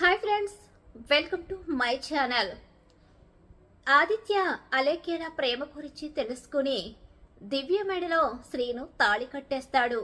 Hi friends welcome to my channel. Aditya అలేఖ్యల ప్రేమ గురించి తెలుసుకుని దివ్య మెడలో శ్రీను తాళి కట్టేస్తాడు.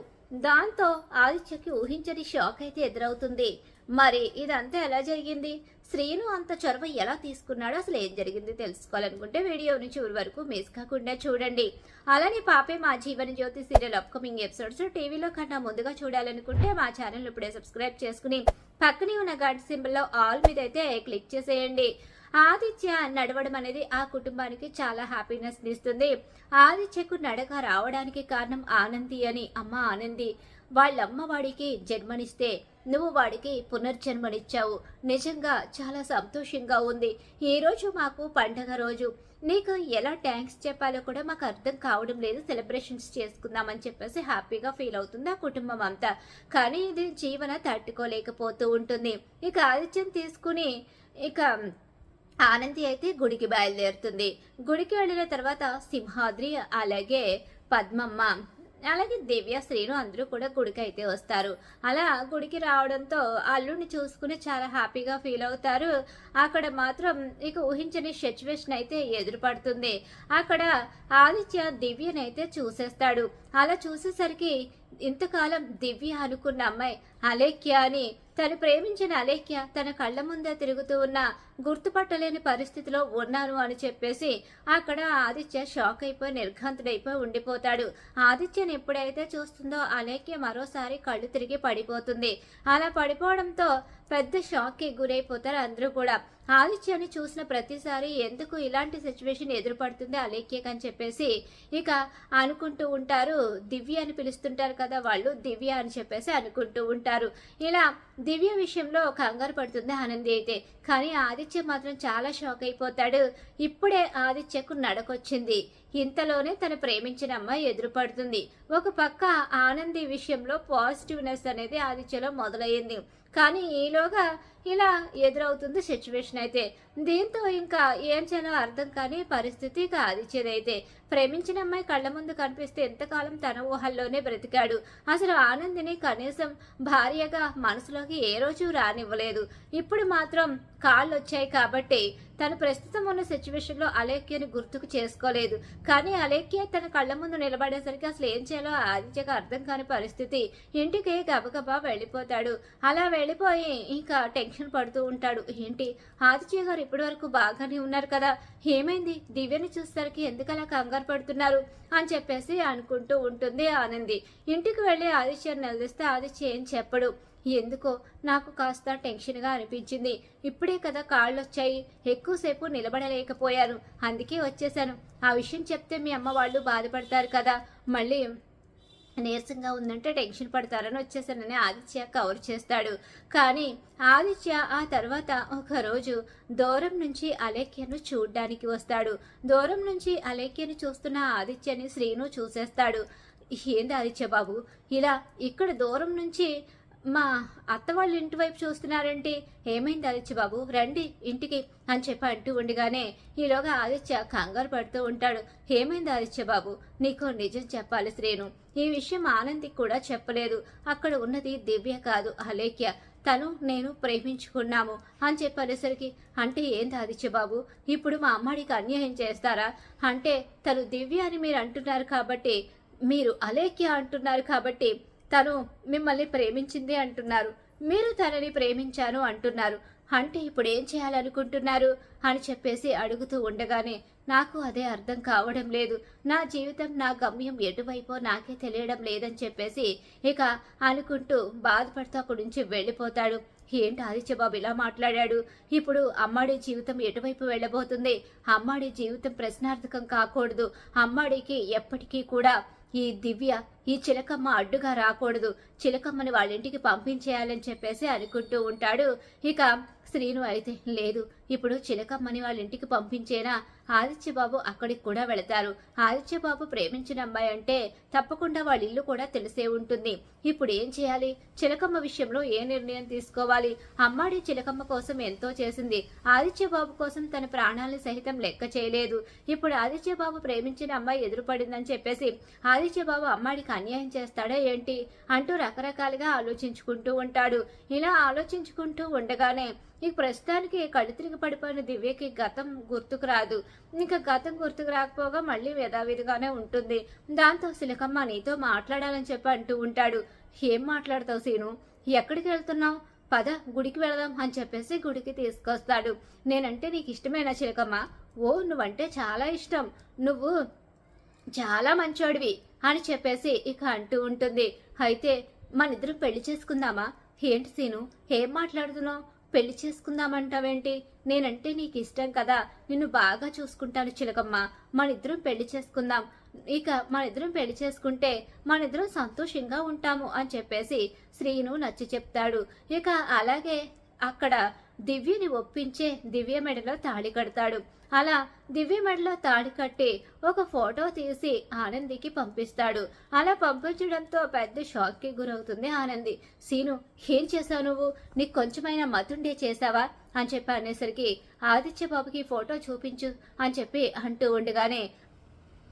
దాంతో ఆదిత్యకి ఊహించని షాక్ అయితే ఎదురవుతుంది. మరి ఇదంతా ఎలా జరిగింది? శ్రీను అంత చొరవ ఎలా తీసుకున్నాడో? అసలు ఏం జరిగింది తెలుసుకోవాలనుకుంటే వీడియోని చివరి వరకు మిస్ కాకుండా చూడండి. అలానే పాపే మా Jeevan Jyoti serial upcoming episodes టీవీలో కన్నా ముందుగా చూడాలనుకుంటే మా ఛానల్ ఇప్పుడే సబ్స్క్రైబ్ చేసుకుని పక్కనే ఉన్న గడ్ సింబల్లో ఆల్ మీద అయితే క్లిక్ చేసేయండి. ఆదిత్య నడవడం అనేది ఆ కుటుంబానికి చాలా హ్యాపీనెస్ ఇస్తుంది. ఆదిత్యకు నడక రావడానికి కారణం ఆనంది అని. అమ్మ ఆనంది. వాళ్ళమ్మ వాడికి జన్మనిస్తే నువ్వు వాడికి పునర్జన్మనిచ్చావు. నిజంగా చాలా సంతోషంగా ఉంది. ఈ రోజు మాకు పండగ రోజు. నీకు ఎలా థ్యాంక్స్ చెప్పాలో కూడా మాకు అర్థం కావడం లేదు. సెలబ్రేషన్స్ చేసుకుందామని చెప్పేసి హ్యాపీగా ఫీల్ అవుతుంది ఆ కుటుంబం అంతా. కానీ ఇది జీవన తట్టుకోలేకపోతూ ఉంటుంది. ఇక ఆదిత్యం తీసుకుని ఇక ఆనంది అయితే గుడికి బయలుదేరుతుంది. గుడికి వెళ్ళిన తర్వాత సింహాద్రి అలాగే పద్మమ్మ అలాగే దివ్య శ్రీను అందరూ కూడా గుడికి అయితే వస్తారు. అలా గుడికి రావడంతో అల్లుడిని చూసుకుని చాలా హ్యాపీగా ఫీల్ అవుతారు. అక్కడ మాత్రం ఇక ఊహించని సిచ్యువేషన్ అయితే ఎదురుపడుతుంది. అక్కడ ఆదిత్య దివ్యనైతే చూసేస్తాడు. అలా చూసేసరికి ఇంతకాలం దివ్య అనుకున్న అమ్మాయి అలేఖ్య అని తను ప్రేమించిన అలేఖ్య తన కళ్ళ ముందే తిరుగుతూ ఉన్న గుర్తుపట్టలేని పరిస్థితిలో ఉన్నాను అని చెప్పేసి అక్కడ ఆదిత్య షాక్ అయిపోయి నిర్ఘాంతుడైపోయి ఉండిపోతాడు. ఆదిత్యను ఎప్పుడైతే చూస్తుందో అలేఖ్య మరోసారి కళ్ళు తిరిగి పడిపోతుంది. అలా పడిపోవడంతో పెద్ద షాక్కి గురైపోతారు అందరూ కూడా. ఆదిత్యని చూసిన ప్రతిసారి ఎందుకు ఇలాంటి సిచ్యువేషన్ ఎదురుపడుతుంది అలేఖ్యకు అని చెప్పేసి ఇక అనుకుంటూ ఉంటారు. దివ్య అని పిలుస్తుంటారు కదా వాళ్ళు దివ్య అని చెప్పేసి అనుకుంటూ ఉంటారు. ఇలా దివ్య విషయంలో కంగారు పడుతుంది ఆనంది అయితే. కానీ ఆదిత్య మాత్రం చాలా షాక్ అయిపోతాడు. ఇప్పుడే ఆదిత్యకు నడకొచ్చింది. ఇంతలోనే తను ప్రేమించిన అమ్మాయి ఎదురుపడుతుంది. ఒక పక్క ఆనంది విషయంలో పాజిటివ్నెస్ అనేది ఆదిత్యలో మొదలయ్యింది. కానీ ఈలోగా ఇలా ఎదురవుతుంది సిచ్యువేషన్ అయితే. దీంతో ఇంకా ఏం చేయాలో అర్థం కాని పరిస్థితి కాదిచ్చేదైతే ప్రేమించిన అమ్మాయి కళ్ళ ముందు కనిపిస్తే ఎంతకాలం తన ఊహల్లోనే బ్రతికాడు. అసలు ఆనందిని కనీసం భార్యగా మనసులోకి ఏ రోజు రానివ్వలేదు. ఇప్పుడు మాత్రం కాళ్ళు వచ్చాయి కాబట్టి తను ప్రస్తుతం ఉన్న సిచ్యువేషన్లో అలేఖ్యని గుర్తుకు చేసుకోలేదు. కానీ అలేఖ్య తన కళ్ళ ముందు నిలబడేసరికి అసలు ఏం చేయాలో ఆదిత్యకు అర్థం కాని పరిస్థితి. ఇంటికి గబగబా వెళ్ళిపోతాడు. అలా వెళ్ళిపోయి ఇంకా టెన్షన్ పడుతూ ఉంటాడు. ఏంటి? ఆదిత్య గారు ఇప్పటి వరకు బాగానే ఉన్నారు కదా. ఏమైంది? దివ్యని చూసేసరికి ఎందుకలా కంగారు పడుతున్నారు? అని చెప్పేసి అనుకుంటూ ఉంటుంది ఆనంది. ఇంటికి వెళ్ళి ఆదిత్యను నిలదీస్తే ఆదిత్య ఏం చెప్పడు. ఎందుకో? నాకు కాస్త టెన్షన్గా అనిపించింది. ఇప్పుడే కదా కాళ్ళు వచ్చాయి ఎక్కువసేపు నిలబడలేకపోయాను. అందుకే వచ్చేసాను. ఆ విషయం చెప్తే మీ అమ్మ వాళ్ళు బాధపడతారు కదా. మళ్ళీ నీరసంగా ఉందంటే టెన్షన్ పడతారని వచ్చేసానని ఆదిత్య కవర్ చేస్తాడు. కానీ ఆదిత్య ఆ తర్వాత ఒకరోజు దూరం నుంచి అలేఖ్యను చూడ్డానికి వస్తాడు. దూరం నుంచి అలేఖ్యను చూస్తున్న ఆదిత్యని శ్రీను చూసేస్తాడు. ఏంది ఆదిత్య బాబు ఇలా ఇక్కడ దూరం నుంచి మా అత్త వాళ్ళ ఇంటి వైపు చూస్తున్నారంటే ఏమైంది ఆదిత్య బాబు? రండి ఇంటికి అని చెప్పి అంటూ ఉండగానే ఈలోగా ఆదిత్య కంగారు పడుతూ ఉంటాడు. ఏమైంది ఆదిత్య బాబు? నీకు నిజం చెప్పాలి శ్రీను. ఈ విషయం ఆనందికి కూడా చెప్పలేదు. అక్కడ ఉన్నది దివ్య కాదు అలేఖ్య. తను నేను ప్రేమించుకున్నాము అని చెప్పనేసరికి అంటే ఏంది ఆదిత్య బాబు? ఇప్పుడు మా అమ్మాడికి అన్యాయం చేస్తారా? అంటే తను దివ్య అని మీరు అంటున్నారు కాబట్టి మీరు అలేఖ్య అంటున్నారు కాబట్టి తను మిమ్మల్ని ప్రేమించింది అంటున్నారు. మీరు తనని ప్రేమించాను అంటున్నారు. అంటే ఇప్పుడు ఏం చేయాలనుకుంటున్నారు? అని చెప్పేసి అడుగుతూ ఉండగానే నాకు అదే అర్థం కావడం లేదు. నా జీవితం నా గమ్యం ఎటువైపో నాకే తెలియడం లేదని చెప్పేసి ఇక అనుకుంటూ బాధపడుతూ అక్కడి నుంచి వెళ్ళిపోతాడు. ఏంటి ఆదిత్యబాబు ఇలా మాట్లాడాడు? ఇప్పుడు అమ్మాడి జీవితం ఎటువైపు వెళ్ళబోతుంది? అమ్మాడి జీవితం ప్రశ్నార్థకం కాకూడదు. అమ్మాడికి ఎప్పటికీ కూడా ఈ దివ్య ఈ చిలకమ్మ అడ్డుగా రాకూడదు. చిలకమ్మని వాళ్ళ ఇంటికి పంపించేయాలని చెప్పేసి అనుకుంటూ ఉంటాడు. ఇక శ్రీను అయితే లేదు. ఇప్పుడు చిలకమ్మని వాళ్ళ ఇంటికి పంపించేనా ఆదిత్యబాబు అక్కడికి కూడా వెళతారు. ఆదిత్యబాబు ప్రేమించిన అమ్మాయి అంటే తప్పకుండా వాళ్ళ ఇల్లు కూడా తెలిసే ఉంటుంది. ఇప్పుడు ఏం చేయాలి? చిలకమ్మ విషయంలో ఏ నిర్ణయం తీసుకోవాలి? అమ్మాడి చిలకమ్మ కోసం ఎంతో చేసింది. ఆదిత్యబాబు కోసం తన ప్రాణాలను సహితం లెక్క చేయలేదు. ఇప్పుడు ఆదిత్యబాబు ప్రేమించిన అమ్మాయి ఎదురుపడిందని చెప్పేసి ఆదిత్యబాబు అమ్మాడికి అన్యాయం చేస్తాడా ఏంటి? అంటూ రకరకాలుగా ఆలోచించుకుంటూ ఉంటాడు. ఇలా ఆలోచించుకుంటూ ఉండగానే ఈ ప్రస్తుతానికి కళ్ళు తిరిగి పడిపోయిన దివ్యకి గతం గుర్తుకు రాదు. ఇంకా గతం గుర్తుకు రాకపోగా మళ్ళీ యథావిధిగానే ఉంటుంది. దాంతో సిలకమ్మ నీతో మాట్లాడాలని చెప్పి అంటూ ఉంటాడు. ఏం మాట్లాడతావు సీను? ఎక్కడికి వెళ్తున్నావు? పద గుడికి వెళదాం అని చెప్పేసి గుడికి తీసుకొస్తాడు. నేనంటే నీకు ఇష్టమేనా చిలకమ్మ ఓ నువ్వంటే చాలా ఇష్టం. నువ్వు చాలా మంచోడివి అని చెప్పేసి ఇక అంటూ ఉంటుంది. అయితే మనిద్దరం పెళ్ళి చేసుకుందామా? ఏంటి సీను? ఏం మాట్లాడుతున్నావు? పెళ్ళి చేసుకుందామంటావేంటి? నేనంటే నీకు ఇష్టం కదా. నిన్ను బాగా చూసుకుంటాను చిలకమ్మ. మనిద్దరం పెళ్ళి చేసుకుందాం. ఇక మనిద్దరం పెళ్ళి చేసుకుంటే మనిద్దరం సంతోషంగా ఉంటాము అని చెప్పేసి శ్రీను నచ్చి చెప్తాడు. ఇక అలాగే అక్కడ దివ్యని ఒప్పించే దివ్య మెడలో తాళి కడతాడు. అలా దివ్య మెడలో తాళి కట్టి ఒక ఫోటో తీసి ఆనందికి పంపిస్తాడు. అలా పంపించడంతో పెద్ద షాక్కి గురవుతుంది ఆనంది. సీను ఏం చేశావు నువ్వు? నీకు కొంచెమైనా మతుండే చేశావా? అని చెప్పి అనేసరికి ఆదిత్య బాబుకి ఫోటో చూపించు అని చెప్పి అంటూ ఉండగానే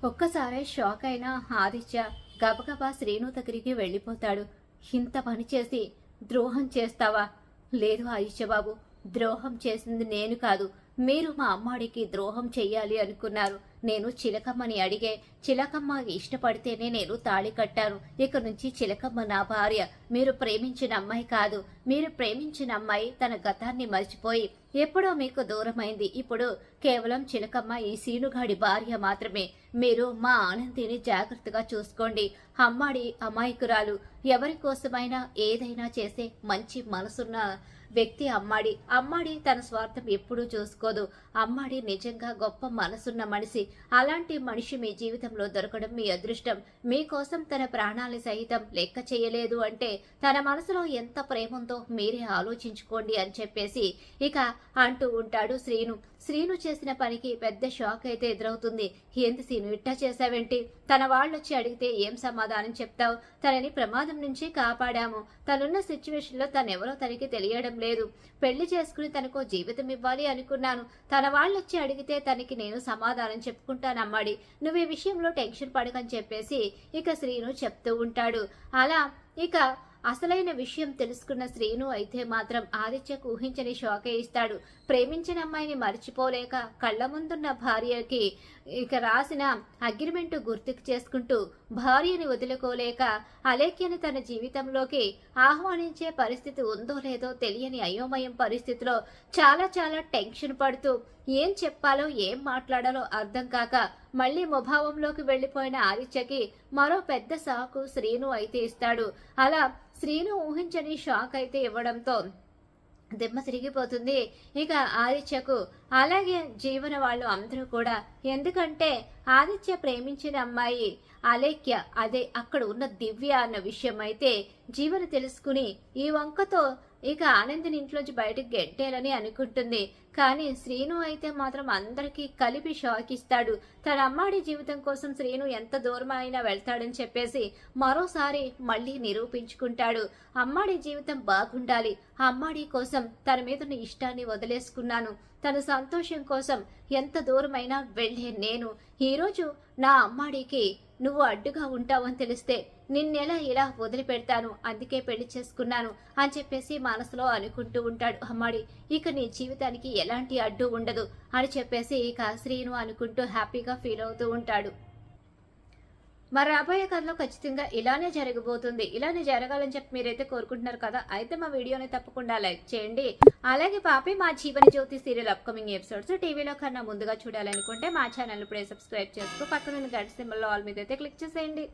ఒక్కసారే షాక్ అయిన ఆదిత్య గబగబా శ్రీను దగ్గరికి వెళ్ళిపోతాడు. ఇంత పని చేసి ద్రోహం చేస్తావా? లేదు ఆయుష్యబాబు ద్రోహం చేసింది నేను కాదు. మీరు మా అమ్మాడికి ద్రోహం చెయ్యాలి అనుకున్నారు. నేను చిలకమ్మని అడిగే చిలకమ్మ ఇష్టపడితేనే నేను తాళి కట్టాను. ఇక నుంచి చిలకమ్మ నా భార్య. మీరు ప్రేమించిన అమ్మాయి కాదు. మీరు ప్రేమించిన అమ్మాయి తన గతాన్ని మర్చిపోయి ఎప్పుడో మీకు దూరమైంది. ఇప్పుడు కేవలం చిలకమ్మ ఈ సీనుగాడి భార్య మాత్రమే. మీరు మా ఆనందిని జాగ్రత్తగా చూసుకోండి. అమ్మాడి అమాయకురాలు. ఎవరి కోసమైనా ఏదైనా చేసే మంచి మనసున్న వ్యక్తి అమ్మాడి. అమ్మాడి తన స్వార్థం ఎప్పుడూ చూసుకోదు. అమ్మాడి నిజంగా గొప్ప మనసున్న మనిషి. అలాంటి మనిషి మీ జీవితంలో దొరకడం మీ అదృష్టం. మీకోసం తన ప్రాణాలు సహితం లెక్క చేయలేదు అంటే తన మనసులో ఎంత ప్రేమ ఉందో మీరే ఆలోచించుకోండి అని చెప్పేసి ఇక అంటూ ఉంటాడు శ్రీను. శ్రీను చేసిన పనికి పెద్ద షాక్ అయితే ఎదురవుతుంది. ఏంది శ్రీను ఇట్టా చేశావేంటి? తన వాళ్ళొచ్చి అడిగితే ఏం సమాధానం చెప్తావు? తనని ప్రమాదం నుంచి కాపాడాము. తనున్న సిచ్యువేషన్లో తనెవరో తనకి తెలియడం లేదు. పెళ్ళి చేసుకుని తనకు జీవితం ఇవ్వాలి అనుకున్నాను. తన వాళ్ళొచ్చి అడిగితే తనకి నేను సమాధానం చెప్పుకుంటానమ్మాడి నువ్వు ఈ విషయంలో టెన్షన్ పడకని చెప్పేసి ఇక శ్రీను చెప్తూ ఉంటాడు. అలా ఇక అసలైన విషయం తెలుసుకున్న శ్రీను అయితే మాత్రం ఆదిత్యకు ఊహించని షాకే ఇస్తాడు. ప్రేమించిన అమ్మాయిని మర్చిపోలేక కళ్ళ ముందున్న భార్యకి ఇక రాసిన అగ్రిమెంట్ గుర్తుకు చేసుకుంటూ భార్యని వదులుకోలేక అలేఖ్యని తన జీవితంలోకి ఆహ్వానించే పరిస్థితి ఉందో లేదో తెలియని అయోమయం పరిస్థితిలో చాలా చాలా టెన్షన్ పడుతూ ఏం చెప్పాలో ఏం మాట్లాడాలో అర్థం కాక మళ్ళీ ముభావంలోకి వెళ్ళిపోయిన ఆదిత్యకి మరో పెద్ద సాకు శ్రీను అయితే ఇస్తాడు. అలా శ్రీను ఊహించని షాక్ అయితే ఇవ్వడంతో దిమ్మ తిరిగిపోతుంది. ఇక ఆదిత్యకు అలాగే జీవన వాళ్ళు అందరూ కూడా ఎందుకంటే ఆదిత్య ప్రేమించిన అమ్మాయి అలేఖ్య అదే అక్కడ ఉన్న దివ్య అన్న విషయం అయితే జీవన తెలుసుకుని ఈ వంకతో ఇక ఆనందిని ఇంట్లోంచి బయటకు గెంటేయాలని అనుకుంటుంది. కానీ శ్రీను అయితే మాత్రం అందరికీ కలిపి షాక్ ఇస్తాడు. తన అమ్మాడి జీవితం కోసం శ్రీను ఎంత దూరం అయినా వెళ్తాడని చెప్పేసి మరోసారి మళ్ళీ నిరూపించుకుంటాడు. అమ్మాడి జీవితం బాగుండాలి. అమ్మాడి కోసం తన మీద ఇష్టాన్ని వదిలేసుకున్నాను. తన సంతోషం కోసం ఎంత దూరమైనా వెళ్ళే నేను. ఈరోజు నా అమ్మాడికి నువ్వు అడ్డుగా ఉంటావని తెలిస్తే నిన్నెలా ఇలా వదిలిపెడతాను అందుకే పెళ్ళి చేసుకున్నాను అని చెప్పేసి మనసులో అనుకుంటూ ఉంటాడు అమ్మాడి. ఇక నీ జీవితానికి ఎలాంటి అడ్డు ఉండదు అని చెప్పేసి ఇక శ్రీను అనుకుంటూ హ్యాపీగా ఫీల్ అవుతూ ఉంటాడు. మరి రాబోయే కథలో ఖచ్చితంగా ఇలానే జరగబోతుంది. ఇలానే జరగాలని చెప్పి మీరైతే కోరుకుంటున్నారు కదా అయితే మా వీడియోని తప్పకుండా లైక్ చేయండి. అలాగే పాపి మా Jeevan Jyoti serial upcoming episodes టీవీలో కన్నా ముందుగా చూడాలనుకుంటే మా ఛానల్ ఇప్పుడే సబ్స్క్రైబ్ చేసుకో పక్కన గంట సింబల్లో ఆల్ మీద అయితే క్లిక్ చేసేయండి.